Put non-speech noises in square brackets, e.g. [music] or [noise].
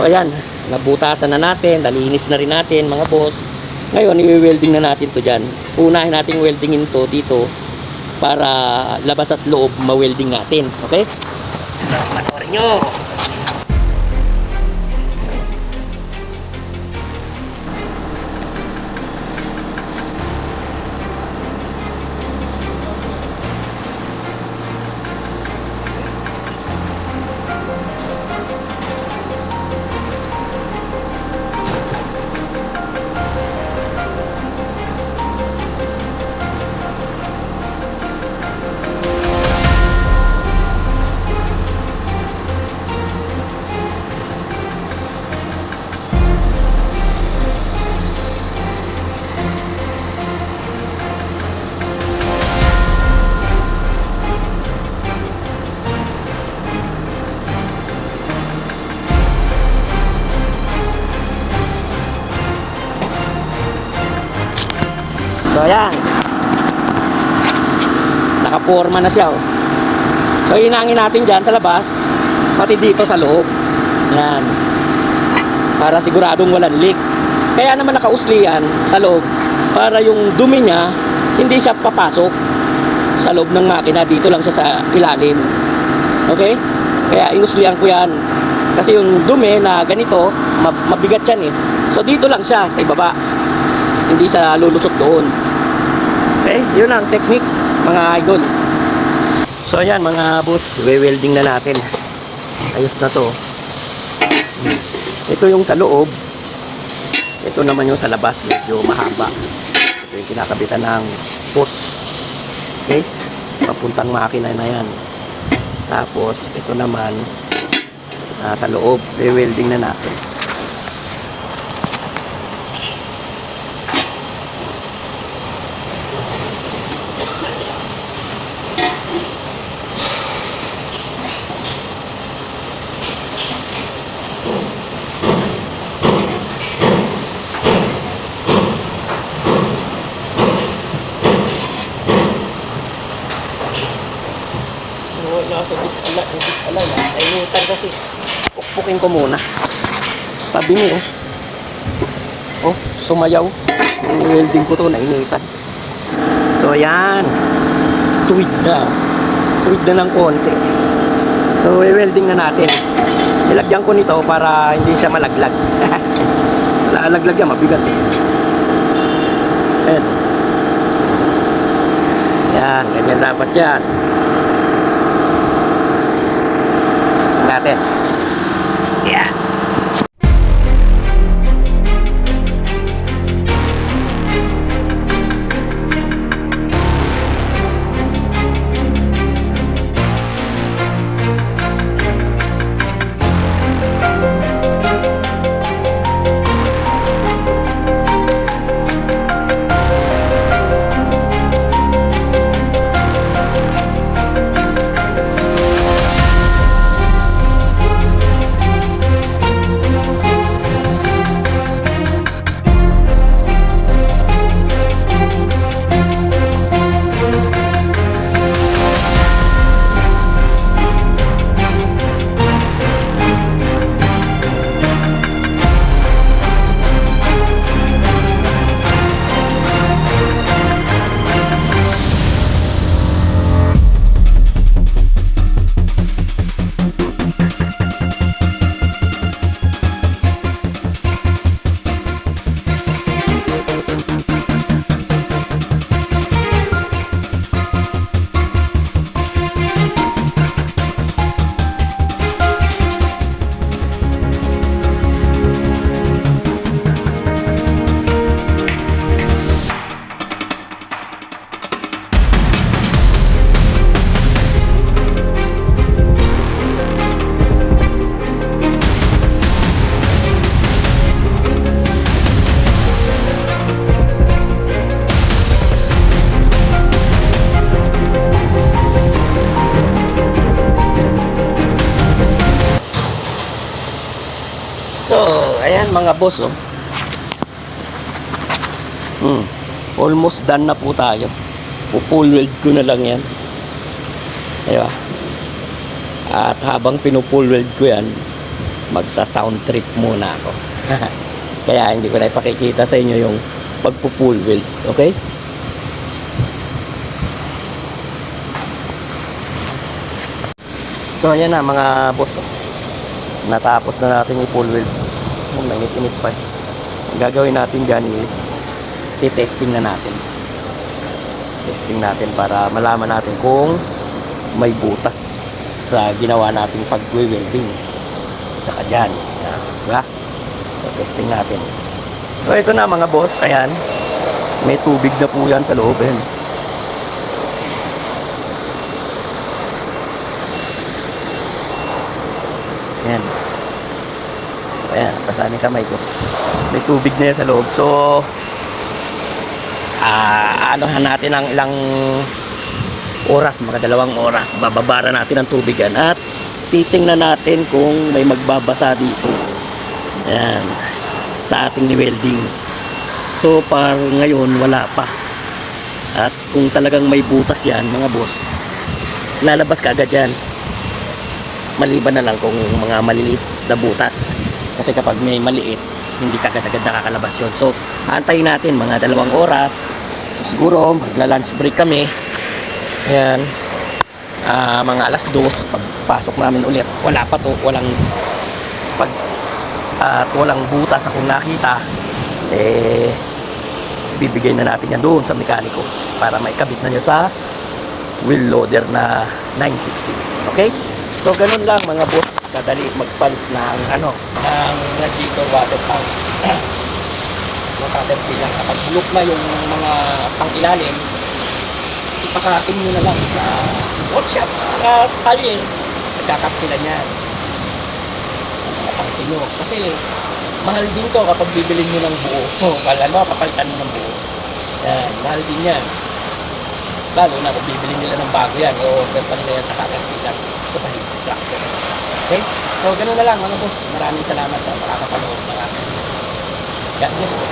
So ayan, nabutasan na natin, nalinis na rin natin mga boss. Ngayon, i-welding na natin to dyan. Unahin natin weldingin to dito para labas at loob ma-welding natin. Okay? So, panoorin nyo. So ayan. Nakaporma na siya. Oh. So hinangin natin dyan sa labas, pati dito sa loob. Yan. Para siguradong walang leak. Kaya naman nakausli yan sa loob para yung dumi niya hindi siya papasok sa loob ng makina dito lang siya sa ilalim. Okay? Kaya inuslihan ko yan. Kasi yung dumi na ganito, mab- mabigat yan eh. So dito lang siya sa ibaba hindi siya lulusot doon. Okay, yun ang technique mga idol. So ayan mga boss, we-welding na natin. Ayos na to. Ito yung sa loob. Ito naman yung sa labas, medyo mahaba. Ito yung kinakabitan ng post. Okay? Papuntang makina na yan. Tapos, ito naman, nasa loob, we-welding na natin. Wala sa disala, yung disala na. Nainitan kasi. Pukpukin ko muna. Tabingi oh. Oh, sumayaw. Ni-welding ko to, nainitan. So yan. Tuwid na. Tuwid na ng konti. So, i-welding na natin. Nilagyan ko nito para hindi siya malaglag. [laughs] Lalaglag yan, mabigat eh. Ayan. Yan, ganyan dapat yan. natin. Ayan mga boss, oh. Hmm. Almost done na po tayo. Full weld ko na lang yan. Diba? At habang pinupull weld ko yan, magsa sound trip muna ako. [laughs] Kaya hindi ko na ipakikita sa inyo yung pagpo-full wheel. Okay? So ayan na mga boss. Natapos na natin i-full wheel. Mainit-init pa. Ang gagawin natin dyan is i-testing na natin. Testing natin para malaman natin kung may butas sa ginawa nating pag-welding. Tsaka dyan. Yan, Diba? So testing natin. So ito na mga boss. Ayan. May tubig na po yan sa loob. Ayan. Ayan. Ayan, pasahan yung kamay ko. May tubig na yan sa loob. So, ah, anohan natin ang ilang oras, mga dalawang oras. Bababara natin ang tubig yan. At titingnan natin kung may magbabasa dito. Ayan. Sa ating ni-welding. So, par ngayon, wala pa. At kung talagang may butas yan, mga boss, lalabas ka agad yan maliban na lang kung mga maliliit na butas kasi kapag may maliit hindi kagad-agad nakakalabas yun. So antayin natin mga dalawang oras. So, siguro magla lunch break kami. Ayan. Ah, mga alas dos pagpasok namin ulit. Wala pa to walang pag at walang butas akong nakita. Eh bibigay na natin yan doon sa mekaniko para maikabit na niya sa wheel loader na 966 okay So ganun lang mga boss, kadali magpalit ng ano, ng radiator water tank. [clears throat] ng caterpillar kapag bulok na yung mga pangilalim, ipakating nyo na lang sa workshop, sa talyer, nagkakap sila niyan. Sa nyo. Kasi mahal din to kapag bibilin nyo ng buo. So, kala mo, kapalitan mo ng buo. Yan, mahal din yan. Lalo na kung bibili nila ng bago yan, i-order pa nila yan sa Caterpillar, sa sahig tractor. Okay? So, ganun na lang mga boss. Maraming salamat sa makakapanood ng aking video. God bless po.